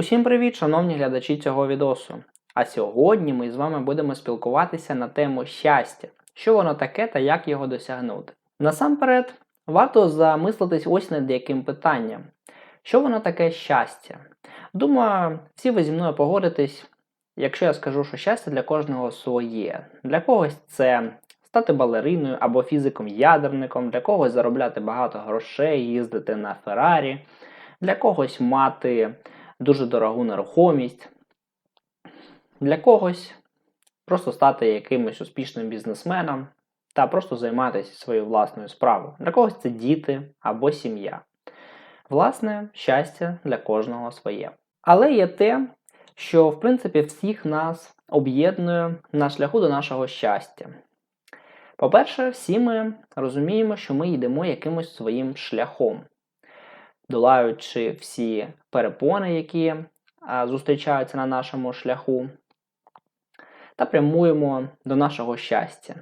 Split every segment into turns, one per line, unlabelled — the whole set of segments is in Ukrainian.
Усім привіт, шановні глядачі цього відосу. А сьогодні ми з вами будемо спілкуватися на тему щастя, що воно таке та як його досягнути. Насамперед, варто замислитись ось над яким питанням. Що воно таке щастя? Думаю, всі ви зі мною погодитесь, якщо я скажу, що щастя для кожного своє. Для когось це стати балериною або фізиком-ядерником, для когось заробляти багато грошей, їздити на Феррарі, для когось мати дуже дорогу нерухомість. Для когось просто стати якимось успішним бізнесменом та просто займатися своєю власною справою. Для когось це діти або сім'я. Власне, щастя для кожного своє. Але є те, що в принципі всіх нас об'єднує на шляху до нашого щастя. По-перше, всі ми розуміємо, що ми йдемо якимось своїм шляхом долаючи всі перепони, які зустрічаються на нашому шляху, та прямуємо до нашого щастя.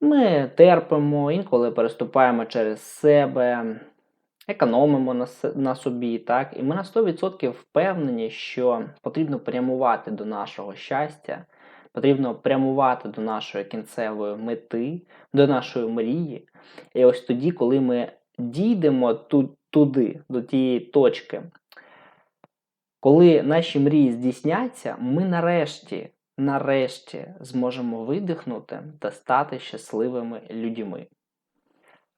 Ми терпимо, інколи переступаємо через себе, економимо на, на собі, так? і ми на 100% впевнені, що потрібно прямувати до нашого щастя, потрібно прямувати до нашої кінцевої мети, до нашої мрії. І ось тоді, коли ми дійдемо туди, до тієї точки. Коли наші мрії здійсняться, ми нарешті, нарешті зможемо видихнути та стати щасливими людьми.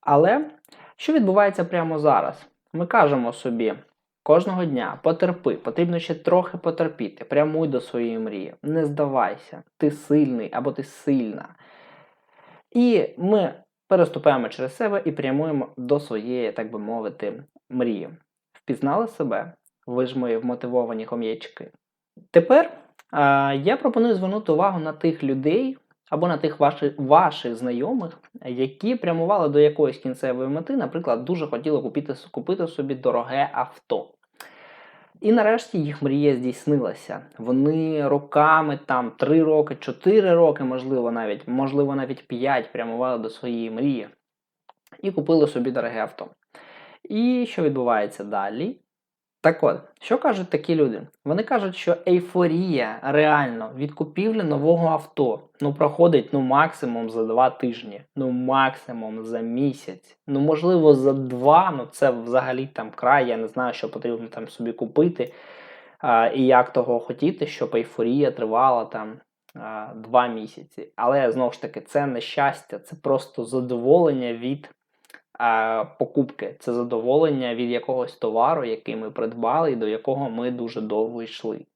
Але що відбувається прямо зараз? Ми кажемо собі кожного дня потерпи, потрібно ще трохи потерпіти, прямуй до своєї мрії, не здавайся, ти сильний або ти сильна. І ми переступаємо через себе і прямуємо до своєї, так би мовити, мрії. Впізнали себе? Ви ж мої вмотивовані хом'ячки. Тепер а, я пропоную звернути увагу на тих людей або на тих ваших, ваших знайомих, які прямували до якоїсь кінцевої мети, наприклад, дуже хотіли купити, купити собі дороге авто. І нарешті їх мрія здійснилася. Вони роками, там три роки, чотири роки, можливо, навіть, можливо, навіть п'ять прямували до своєї мрії і купили собі дороге авто. І що відбувається далі? Так от, що кажуть такі люди? Вони кажуть, що ейфорія реально від купівлі нового авто ну проходить ну максимум за два тижні, ну максимум за місяць, ну можливо за два, ну це взагалі там край, я не знаю, що потрібно там собі купити а, і як того хотіти, щоб ейфорія тривала там а, два місяці. Але знову ж таки, це не щастя, це просто задоволення від покупки це задоволення від якогось товару, який ми придбали, і до якого ми дуже довго йшли.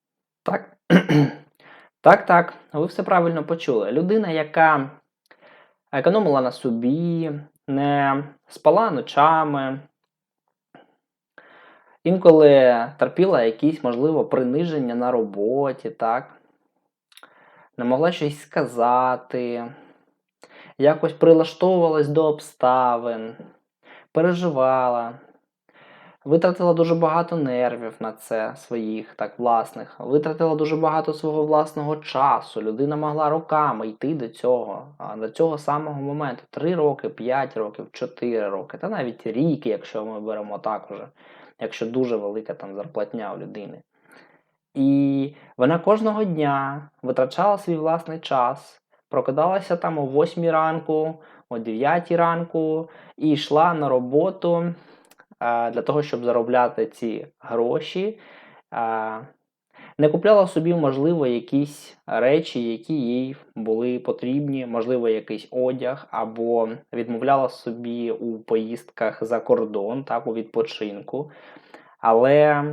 Так, так, так, ви все правильно почули. Людина, яка економила на собі, не спала ночами, інколи терпіла якісь, можливо, приниження на роботі, так? Не могла щось сказати якось прилаштовувалась до обставин, переживала, витратила дуже багато нервів на це своїх, так, власних, витратила дуже багато свого власного часу. Людина могла роками йти до цього, до цього самого моменту. Три роки, п'ять років, чотири роки, та навіть рік, якщо ми беремо так уже, якщо дуже велика там зарплатня у людини. І вона кожного дня витрачала свій власний час, прокидалася там о 8 ранку, о 9 ранку і йшла на роботу для того, щоб заробляти ці гроші. Не купляла собі, можливо, якісь речі, які їй були потрібні, можливо, якийсь одяг, або відмовляла собі у поїздках за кордон, так, у відпочинку. Але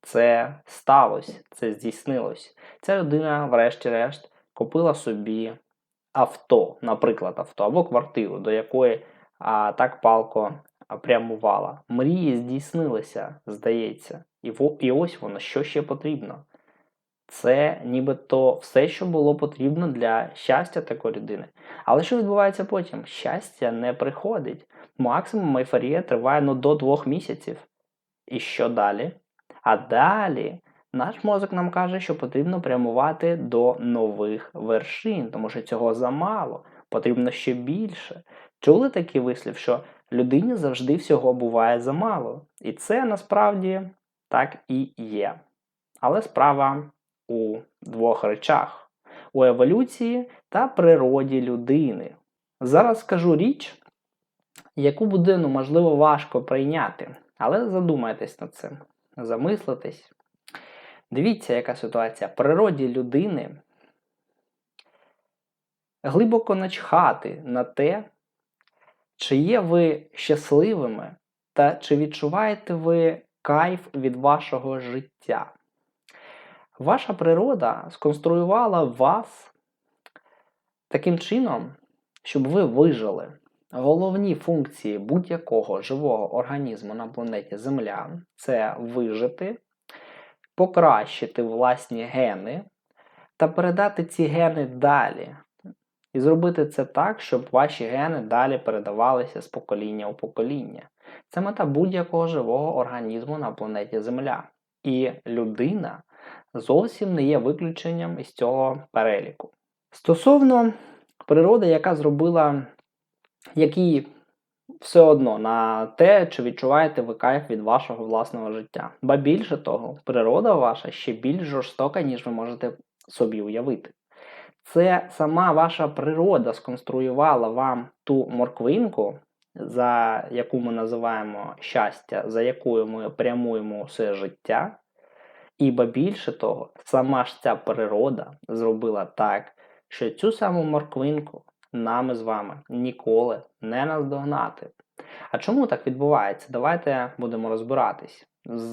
це сталося, це здійснилось. Ця людина, врешті-решт, купила собі авто, наприклад, авто або квартиру, до якої а, так палко прямувала. Мрії здійснилися, здається. І, в, і ось воно, що ще потрібно. Це нібито все, що було потрібно для щастя такої людини. Але що відбувається потім? Щастя не приходить. Максимум ейфорія триває ну, до двох місяців. І що далі? А далі наш мозок нам каже, що потрібно прямувати до нових вершин, тому що цього замало, потрібно ще більше. Чули такий вислів, що людині завжди всього буває замало. І це насправді так і є. Але справа у двох речах: у еволюції та природі людини. Зараз скажу річ, яку буде, ну, можливо, важко прийняти, але задумайтесь над цим, замислитесь. Дивіться, яка ситуація. Природі людини глибоко начхати на те, чи є ви щасливими та чи відчуваєте ви кайф від вашого життя. Ваша природа сконструювала вас таким чином, щоб ви вижили. Головні функції будь-якого живого організму на планеті Земля це вижити, покращити власні гени та передати ці гени далі. І зробити це так, щоб ваші гени далі передавалися з покоління у покоління. Це мета будь-якого живого організму на планеті Земля. І людина зовсім не є виключенням із цього переліку. Стосовно природи, яка зробила, який все одно на те, чи відчуваєте ви кайф від вашого власного життя. Ба більше того, природа ваша ще більш жорстока, ніж ви можете собі уявити. Це сама ваша природа сконструювала вам ту морквинку, за яку ми називаємо щастя, за якою ми прямуємо все життя. І ба більше того, сама ж ця природа зробила так, що цю саму морквинку нами з вами ніколи не наздогнати. А чому так відбувається? Давайте будемо розбиратись.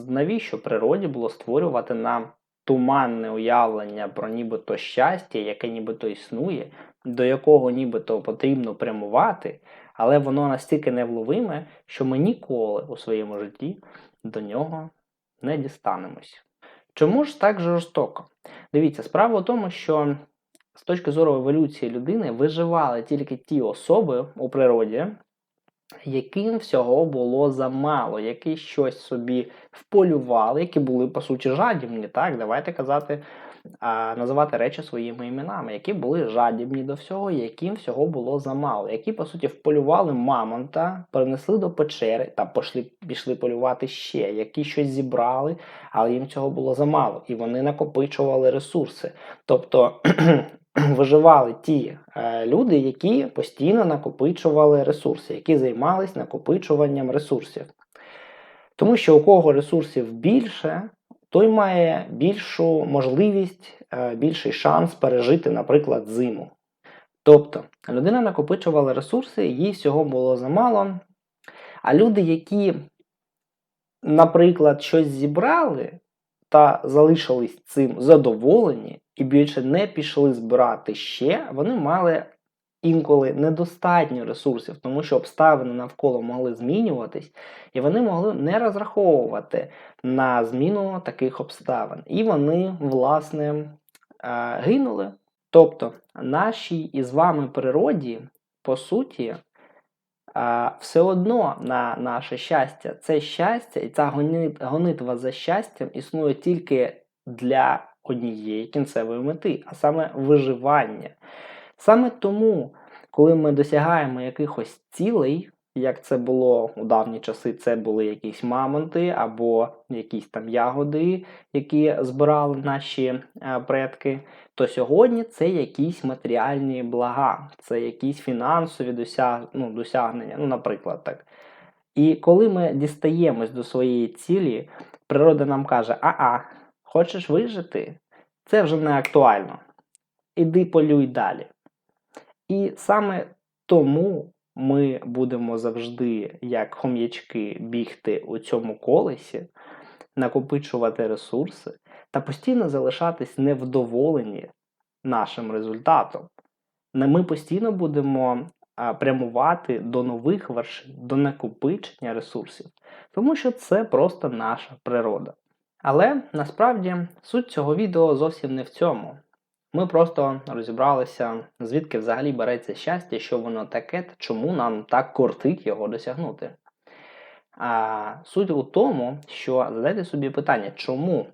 Навіщо природі було створювати нам туманне уявлення про нібито щастя, яке нібито існує, до якого нібито потрібно прямувати, але воно настільки невловиме, що ми ніколи у своєму житті до нього не дістанемось. Чому ж так жорстоко? Дивіться, справа в тому, що з точки зору еволюції людини виживали тільки ті особи у природі, яким всього було замало, які щось собі вполювали, які були, по суті, жадібні. Так, давайте казати, а, називати речі своїми іменами, які були жадібні до всього, яким всього було замало, які, по суті, вполювали мамонта, перенесли до печери та пішли, пішли полювати ще, які щось зібрали, але їм цього було замало, і вони накопичували ресурси. Тобто виживали ті е, люди, які постійно накопичували ресурси, які займалися накопичуванням ресурсів. Тому що у кого ресурсів більше, той має більшу можливість, е, більший шанс пережити, наприклад, зиму. Тобто людина накопичувала ресурси, їй всього було замало. А люди, які, наприклад, щось зібрали та залишились цим задоволені, і більше не пішли збирати ще, вони мали інколи недостатньо ресурсів, тому що обставини навколо могли змінюватись, і вони могли не розраховувати на зміну таких обставин. І вони, власне, е, гинули. Тобто, нашій із вами природі, по суті, е, все одно на наше щастя, це щастя і ця гонитва за щастям існує тільки для однієї кінцевої мети, а саме виживання. Саме тому, коли ми досягаємо якихось цілей, як це було у давні часи, це були якісь мамонти або якісь там ягоди, які збирали наші е, предки, то сьогодні це якісь матеріальні блага, це якісь фінансові досяг... ну, досягнення, ну, наприклад, так. І коли ми дістаємось до своєї цілі, природа нам каже: а-а, Хочеш вижити? Це вже не актуально. Іди полюй далі. І саме тому ми будемо завжди, як хом'ячки, бігти у цьому колесі, накопичувати ресурси та постійно залишатись невдоволені нашим результатом. Ми постійно будемо прямувати до нових вершин, до накопичення ресурсів, тому що це просто наша природа. Але насправді суть цього відео зовсім не в цьому. Ми просто розібралися, звідки взагалі береться щастя, що воно таке, та чому нам так кортить його досягнути. А Суть у тому, що задайте собі питання, чому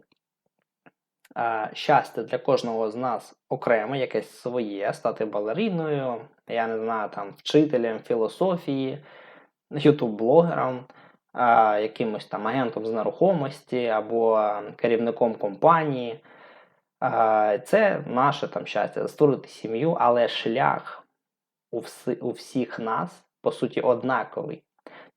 а, щастя для кожного з нас окремо, якесь своє, стати балериною, я не знаю, там, вчителем філософії, ютуб-блогером якимось там агентом з нерухомості або керівником компанії. Це наше там щастя створити сім'ю, але шлях у, вси, у всіх нас по суті однаковий.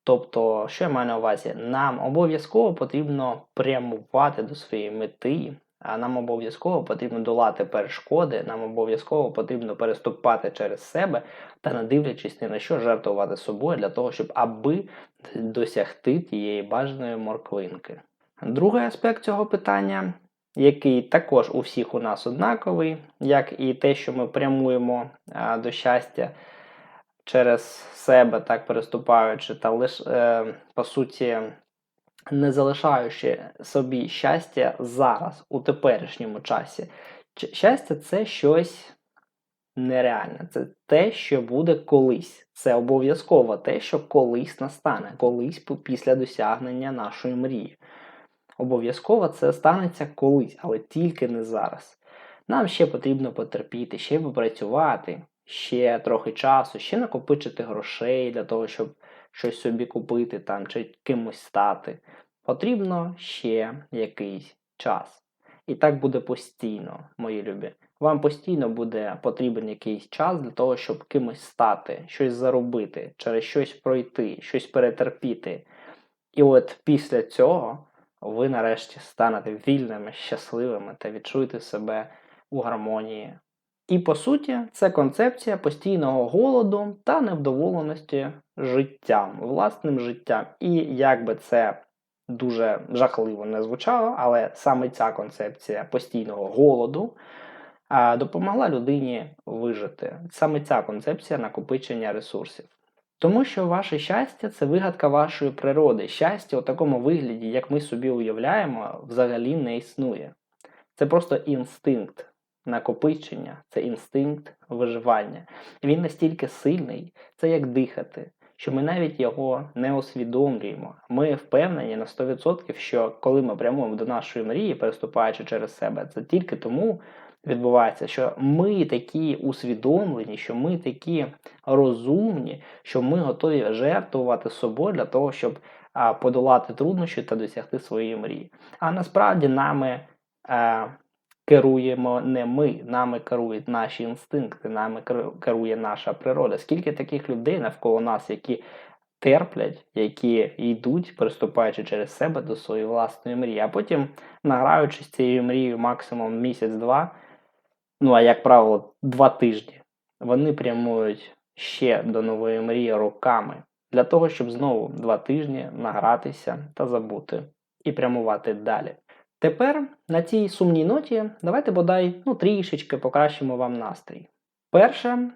Тобто, що я маю на увазі? Нам обов'язково потрібно прямувати до своєї мети, а нам обов'язково потрібно долати перешкоди, нам обов'язково потрібно переступати через себе та, не дивлячись ні на що, жертвувати собою для того, щоб аби досягти тієї бажаної морквинки. Другий аспект цього питання, який також у всіх у нас однаковий, як і те, що ми прямуємо до щастя через себе, так переступаючи, та лиш, е, по суті, не залишаючи собі щастя зараз, у теперішньому часі. Щастя це щось нереальне, це те, що буде колись. Це обов'язково те, що колись настане, колись після досягнення нашої мрії. Обов'язково це станеться колись, але тільки не зараз. Нам ще потрібно потерпіти, ще попрацювати, ще трохи часу, ще накопичити грошей для того, щоб щось собі купити там чи кимось стати. Потрібно ще якийсь час. І так буде постійно, мої любі. Вам постійно буде потрібен якийсь час для того, щоб кимось стати, щось заробити, через щось пройти, щось перетерпіти. І от після цього ви нарешті станете вільними, щасливими та відчуєте себе у гармонії. І по суті, це концепція постійного голоду та невдоволеності життям, власним життям. І як би це дуже жахливо не звучало, але саме ця концепція постійного голоду допомогла людині вижити. Саме ця концепція накопичення ресурсів. Тому що ваше щастя це вигадка вашої природи. Щастя у такому вигляді, як ми собі уявляємо, взагалі не існує. Це просто інстинкт накопичення, це інстинкт виживання. Він настільки сильний, це як дихати, що ми навіть його не усвідомлюємо. Ми впевнені на 100%, що коли ми прямуємо до нашої мрії, переступаючи через себе, це тільки тому відбувається, що ми такі усвідомлені, що ми такі розумні, що ми готові жертвувати собою для того, щоб подолати труднощі та досягти своєї мрії. А насправді нами. А, Керуємо не ми, нами керують наші інстинкти, нами керує наша природа. Скільки таких людей навколо нас, які терплять, які йдуть, переступаючи через себе до своєї власної мрії, а потім, награючись цією мрією максимум місяць-два, ну а як правило, два тижні, вони прямують ще до нової мрії роками для того, щоб знову два тижні награтися та забути і прямувати далі. Тепер на цій сумній ноті давайте бодай ну, трішечки покращимо вам настрій. Перше,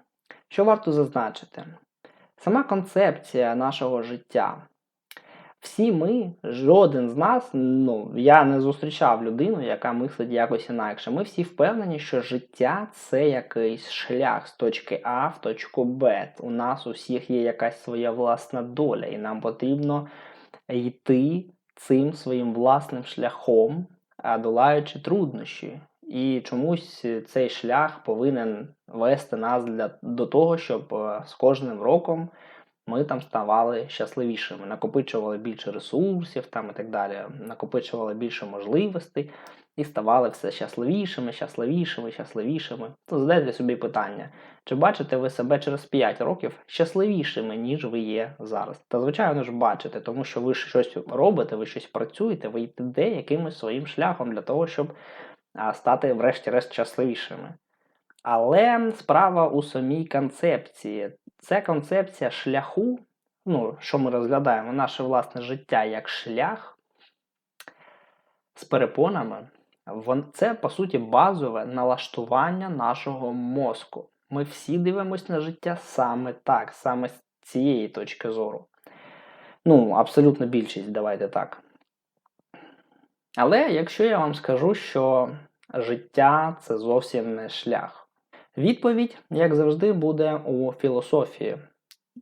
що варто зазначити, сама концепція нашого життя. Всі ми, жоден з нас, ну я не зустрічав людину, яка мислить якось інакше. Ми всі впевнені, що життя це якийсь шлях з точки А в точку Б. У нас у всіх є якась своя власна доля, і нам потрібно йти цим своїм власним шляхом, долаючи труднощі. І чомусь цей шлях повинен вести нас для, до того, щоб е, з кожним роком ми там ставали щасливішими, накопичували більше ресурсів там і так далі, накопичували більше можливостей і ставали все щасливішими, щасливішими, щасливішими. То задайте собі питання, чи бачите ви себе через 5 років щасливішими, ніж ви є зараз? Та звичайно ж бачите, тому що ви щось робите, ви щось працюєте, ви йдете якимось своїм шляхом для того, щоб стати врешті-решт щасливішими. Але справа у самій концепції. Це концепція шляху, ну, що ми розглядаємо, наше власне життя як шлях з перепонами. Це, по суті, базове налаштування нашого мозку. Ми всі дивимося на життя саме так, саме з цієї точки зору. Ну, абсолютно більшість, давайте так. Але якщо я вам скажу, що життя це зовсім не шлях. Відповідь, як завжди, буде у філософії.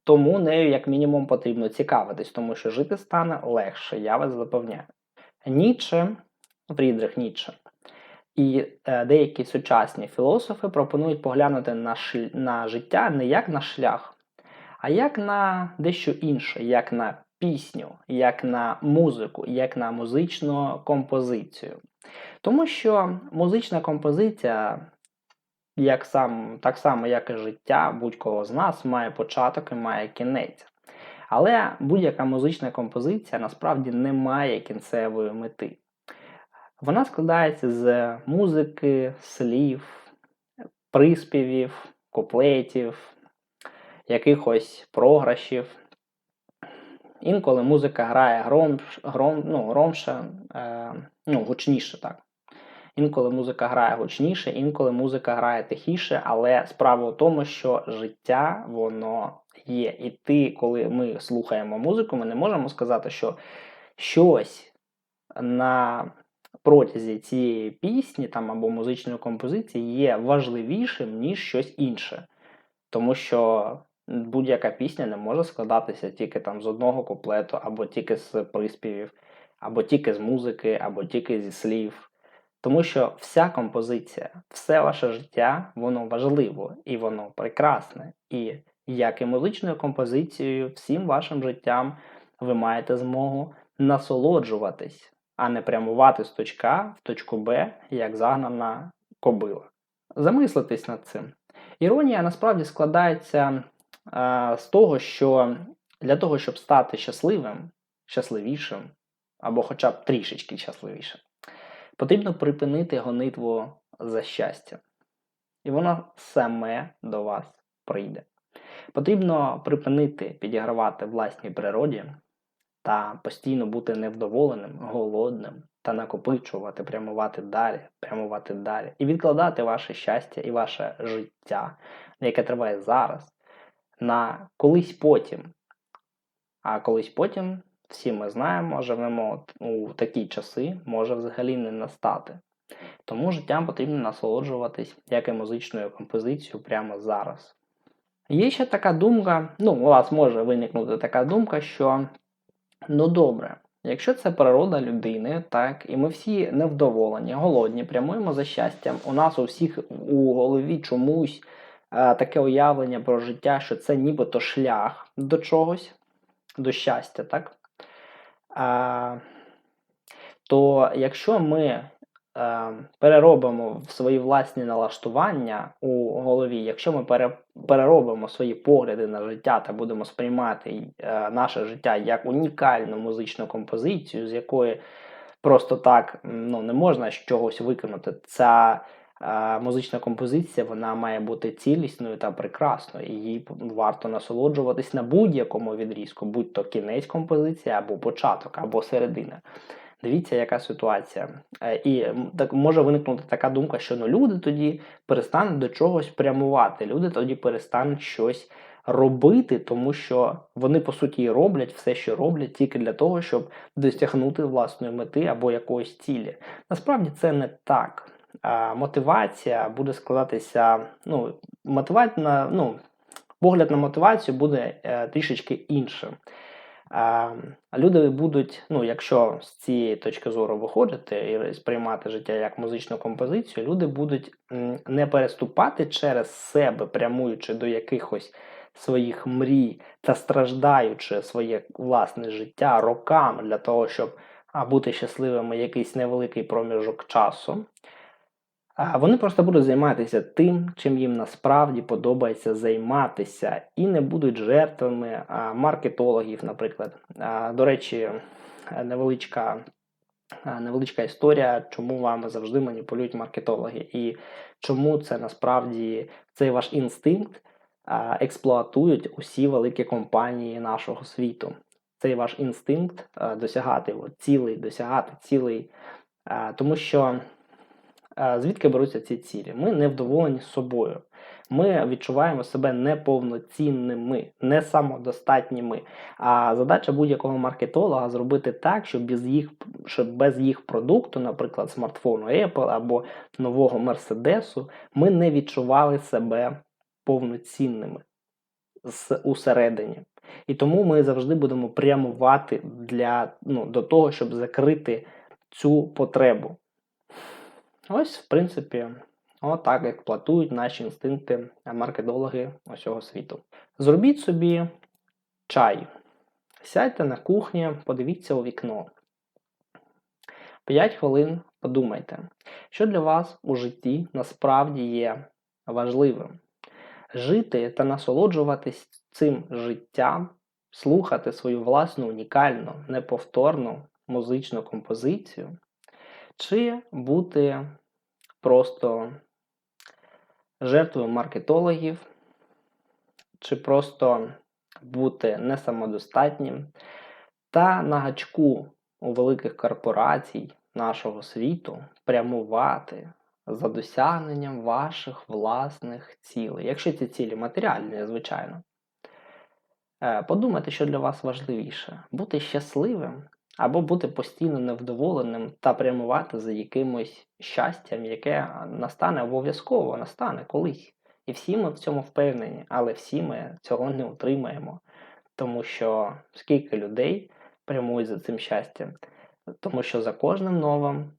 Тому нею, як мінімум, потрібно цікавитись, тому що жити стане легше, я вас запевняю. Ніче, Фрідрих Ніцше і е, деякі сучасні філософи пропонують поглянути на, шль- на життя не як на шлях, а як на дещо інше, як на пісню, як на музику, як на музичну композицію. Тому що музична композиція, як сам, так само, як і життя будь-кого з нас, має початок і має кінець. Але будь-яка музична композиція насправді не має кінцевої мети. Вона складається з музики, слів, приспівів, куплетів, якихось програшів. Інколи музика грає гром, гром, ну, громше, е, ну, гучніше так. Інколи музика грає гучніше, інколи музика грає тихіше, але справа в тому, що життя воно є. І ти, коли ми слухаємо музику, ми не можемо сказати, що щось на протязі цієї пісні там або музичної композиції є важливішим, ніж щось інше. Тому що будь-яка пісня не може складатися тільки там з одного куплету, або тільки з приспівів, або тільки з музики, або тільки зі слів. Тому що вся композиція, все ваше життя, воно важливо і воно прекрасне. І як і музичною композицією, всім вашим життям ви маєте змогу насолоджуватись, а не прямувати з точка в точку Б, як загнана кобила. Замислитись над цим. Іронія насправді складається е, з того, що для того, щоб стати щасливим, щасливішим, або хоча б трішечки щасливішим, потрібно припинити гонитву за щастя. І воно саме до вас прийде. Потрібно припинити підігравати власній природі та постійно бути невдоволеним, голодним та накопичувати, прямувати далі, прямувати далі і відкладати ваше щастя і ваше життя, яке триває зараз, на колись потім. А колись потім, всі ми знаємо, живемо у такі часи, може взагалі не настати. Тому життям потрібно насолоджуватись як і музичною композицією прямо зараз. Є ще така думка, ну, у вас може виникнути така думка, що ну добре, якщо це природа людини, так, і ми всі невдоволені, голодні, прямуємо за щастям, у нас у всіх у голові чомусь е, таке уявлення про життя, що це нібито шлях до чогось, до щастя, так? То якщо ми е, переробимо свої власні налаштування у голові, якщо ми пере, переробимо свої погляди на життя та будемо сприймати е, наше життя як унікальну музичну композицію, з якої просто так ну, не можна чогось виконати, ця музична композиція вона має бути цілісною та прекрасною. Їй варто насолоджуватись на будь-якому відрізку, будь то кінець композиції, або початок, або середина. Дивіться, яка ситуація. Е, І так може виникнути така думка, що ну, люди тоді перестануть до чогось прямувати, люди тоді перестануть щось робити, тому що вони по суті роблять все, що роблять, тільки для того, щоб досягнути власної мети або якоїсь цілі. Насправді це не так. Мотивація буде складатися, ну, мотивація, ну, погляд на мотивацію буде е, трішечки іншим. Люди будуть, ну, якщо з цієї точки зору виходити і сприймати життя як музичну композицію, люди будуть не переступати через себе, прямуючи до якихось своїх мрій та страждаючи своє власне життя роками для того, щоб бути щасливими якийсь невеликий проміжок часу. Вони просто будуть займатися тим, чим їм насправді подобається займатися, і не будуть жертвами маркетологів, наприклад. До речі, невеличка невеличка історія, чому вами завжди маніпулюють маркетологи, і чому це насправді цей ваш інстинкт експлуатують усі великі компанії нашого світу. Цей ваш інстинкт досягати цілий, досягати цілий, тому що. Звідки беруться ці цілі? Ми невдоволені собою. Ми відчуваємо себе неповноцінними, не самодостатніми. А задача будь-якого маркетолога зробити так, щоб без їх щоб без їх продукту, наприклад, смартфону Apple або нового Мерседесу, ми не відчували себе повноцінними усередині. І тому ми завжди будемо прямувати для, ну, до того, щоб закрити цю потребу. Ось, в принципі, отак експлуатують наші інстинкти маркетологи усього світу. Зробіть собі чай Сядьте на кухні, подивіться у вікно. 5 хвилин подумайте, що для вас у житті насправді є важливим. Жити та насолоджуватись цим життям, слухати свою власну унікальну, неповторну музичну композицію, чи бути просто жертвою маркетологів, чи просто бути несамодостатнім та на гачку у великих корпорацій нашого світу прямувати за досягненням ваших власних цілей. Якщо ці цілі матеріальні, звичайно. Е, Подумайте, що для вас важливіше: бути щасливим або бути постійно невдоволеним та прямувати за якимось щастям, яке настане обов'язково, настане колись. І всі ми в цьому впевнені, але всі ми цього не отримаємо, тому що скільки людей прямують за цим щастям, тому що за кожним новим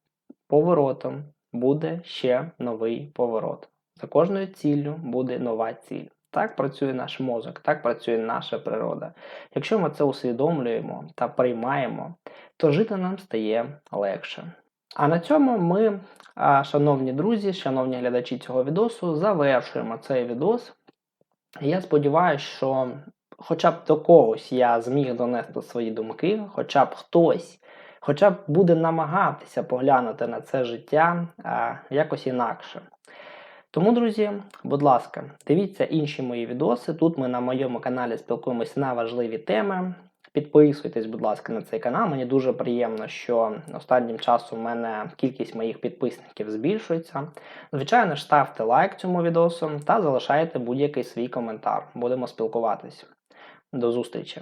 поворотом буде ще новий поворот. За кожною ціллю буде нова ціль. Так працює наш мозок, так працює наша природа. Якщо ми це усвідомлюємо та приймаємо, то жити нам стає легше. А на цьому ми, шановні друзі, шановні глядачі цього відосу, завершуємо цей відос. Я сподіваюся, що хоча б до когось я зміг донести свої думки, хоча б хтось, хоча б буде намагатися поглянути на це життя якось інакше. Тому, друзі, будь ласка, дивіться інші мої відоси. Тут ми на моєму каналі спілкуємося на важливі теми. Підписуйтесь, будь ласка, на цей канал. Мені дуже приємно, що останнім часом у мене кількість моїх підписників збільшується. Звичайно ставте лайк цьому відосу та залишайте будь-який свій коментар. Будемо спілкуватись. До зустрічі!